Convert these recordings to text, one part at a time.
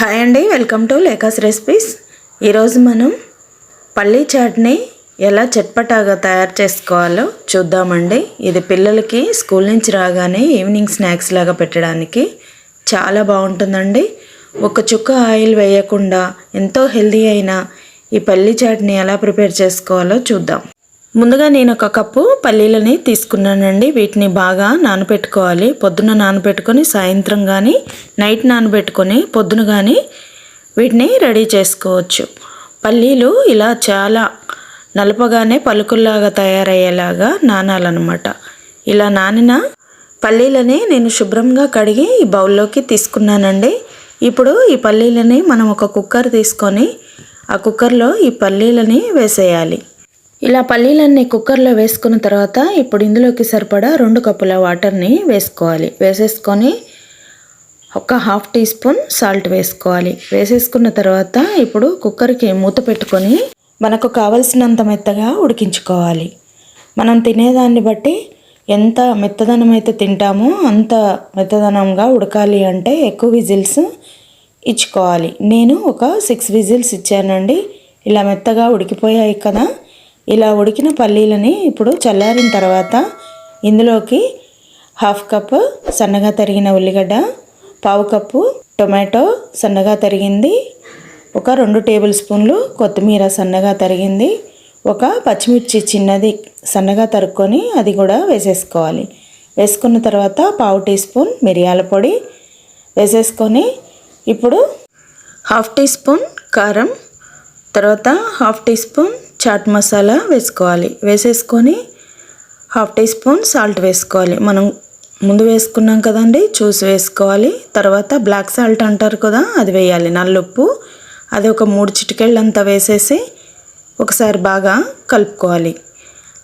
Hi అండి welcome to లేకాస్ recipes ఈరోజు మనం పల్లీ చాట్ని ఎలా చట్పటాగా తయారు చేసుకోవాలో చూద్దామండి. ఇది పిల్లలకి స్కూల్ నుంచి రాగానే ఈవినింగ్ స్నాక్స్ లాగా పెట్టడానికి చాలా బాగుంటుందండి. ఒక చుక్క ఆయిల్ వేయకుండా ఎంతో హెల్దీ అయిన ఈ పల్లీ చాట్ని ఎలా ప్రిపేర్ చేసుకోవాలో చూద్దాం. ముందుగా నేను ఒక కప్పు పల్లీలని తీసుకున్నానండి. వీటిని బాగా నానబెట్టుకోవాలి పొద్దున నానబెట్టుకొని సాయంత్రం కానీ నైట్ నానబెట్టుకొని పొద్దున కానీ వీటిని రెడీ చేసుకోవచ్చు. పల్లీలు ఇలా చాలా నలపగానే పలుకుల్లాగా తయారయ్యేలాగా నానాలన్నమాట. ఇలా నానిన పల్లీలని నేను శుభ్రంగా కడిగి ఈ బౌల్లోకి తీసుకున్నానండి. ఇప్పుడు ఈ పల్లీలని మనం ఒక కుక్కర్ తీసుకొని ఆ కుక్కర్లో ఈ పల్లీలని వేసేయాలి. ఇలా పల్లీలన్నీ కుక్కర్లో వేసుకున్న తర్వాత ఇప్పుడు ఇందులోకి సరిపడా రెండు కప్పుల వాటర్ని వేసుకోవాలి. వేసేసుకొని ఒక హాఫ్ టీ స్పూన్ సాల్ట్ వేసుకోవాలి. వేసేసుకున్న తర్వాత ఇప్పుడు కుక్కర్కి మూత పెట్టుకొని మనకు కావలసినంత మెత్తగా ఉడికించుకోవాలి. మనం తినేదాన్ని బట్టి ఎంత మెత్తదనం అయితే తింటామో అంత మెత్తదనంగా ఉడకాలి అంటే ఎక్కువ విజిల్స్ ఇచ్చుకోవాలి. నేను ఒక సిక్స్ విజిల్స్ ఇచ్చానండి. ఇలా మెత్తగా ఉడికిపోయాయి కదా. ఇలా ఉడికిన పల్లీలని ఇప్పుడు చల్లారిన తర్వాత ఇందులోకి హాఫ్ కప్ సన్నగా తరిగిన ఉల్లిగడ్డ పావు కప్పు టొమాటో సన్నగా తరిగింది ఒక రెండు టేబుల్ స్పూన్లు కొత్తిమీర సన్నగా తరిగింది ఒక పచ్చిమిర్చి చిన్నది సన్నగా తరుక్కొని అది కూడా వేసేసుకోవాలి. వేసుకున్న తర్వాత పావు టీ స్పూన్ మిరియాల పొడి వేసేసుకొని ఇప్పుడు హాఫ్ టీ స్పూన్ కారం తర్వాత half teaspoon chaat masala వేసుకోవాలి. వేసేసుకొని హాఫ్ టీ స్పూన్ సాల్ట్ వేసుకోవాలి. మనం ముందు వేసుకున్నాం కదండి చూసి వేసుకోవాలి. తర్వాత బ్లాక్ సాల్ట్ అంటారు కదా అది వేయాలి. నల్లుప్పు అది ఒక మూడు చిటికెళ్ళంతా వేసేసి ఒకసారి బాగా కలుపుకోవాలి.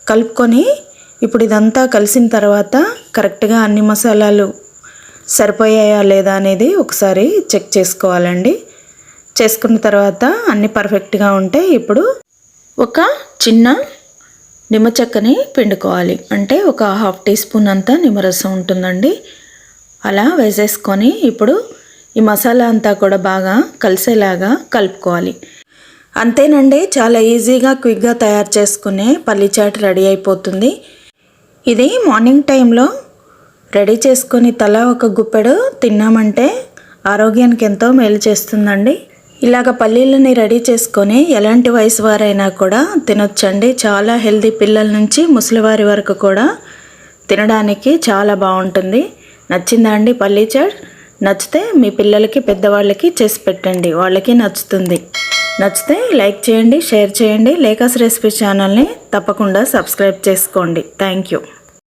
కలుపుకొని ఇప్పుడు ఇదంతా కలిసిన తర్వాత కరెక్ట్గా అన్ని మసాలాలు సరిపోయాయా లేదా అనేది ఒకసారి చెక్ చేసుకోవాలండి. చేసుకున్న తర్వాత అన్ని పర్ఫెక్ట్గా ఉంటే ఇప్పుడు ఒక చిన్న నిమ్మచెక్కని పిండుకోవాలి. అంటే ఒక హాఫ్ టీ స్పూన్ అంతా నిమ్మరసం ఉంటుందండి. అలా వేసేసుకొని ఇప్పుడు ఈ మసాలా అంతా కూడా బాగా కలిసేలాగా కలుపుకోవాలి. అంతేనండి చాలా ఈజీగా క్విక్గా తయారు చేసుకునే పల్లి చాట్ రెడీ అయిపోతుంది. ఇది మార్నింగ్ టైంలో రెడీ చేసుకొని తల ఒక గుప్పెడు తిన్నామంటే ఆరోగ్యానికి ఎంతో మేలు చేస్తుందండి. ఇలాగ పల్లీలని రెడీ చేసుకొని ఎలాంటి వయసు వారైనా కూడా తినొచ్చండి. చాలా హెల్దీ పిల్లల నుంచి ముసలివారి వరకు కూడా తినడానికి చాలా బాగుంటుంది. నచ్చిందా అండి పల్లీ చాట్? నచ్చితే మీ పిల్లలకి పెద్దవాళ్ళకి చేసి పెట్టండి. వాళ్ళకి నచ్చుతుంది. నచ్చితే లైక్ చేయండి షేర్ చేయండి. లేకాస్ రెసిపీ ఛానల్ని తప్పకుండా సబ్స్క్రైబ్ చేసుకోండి. Thank you.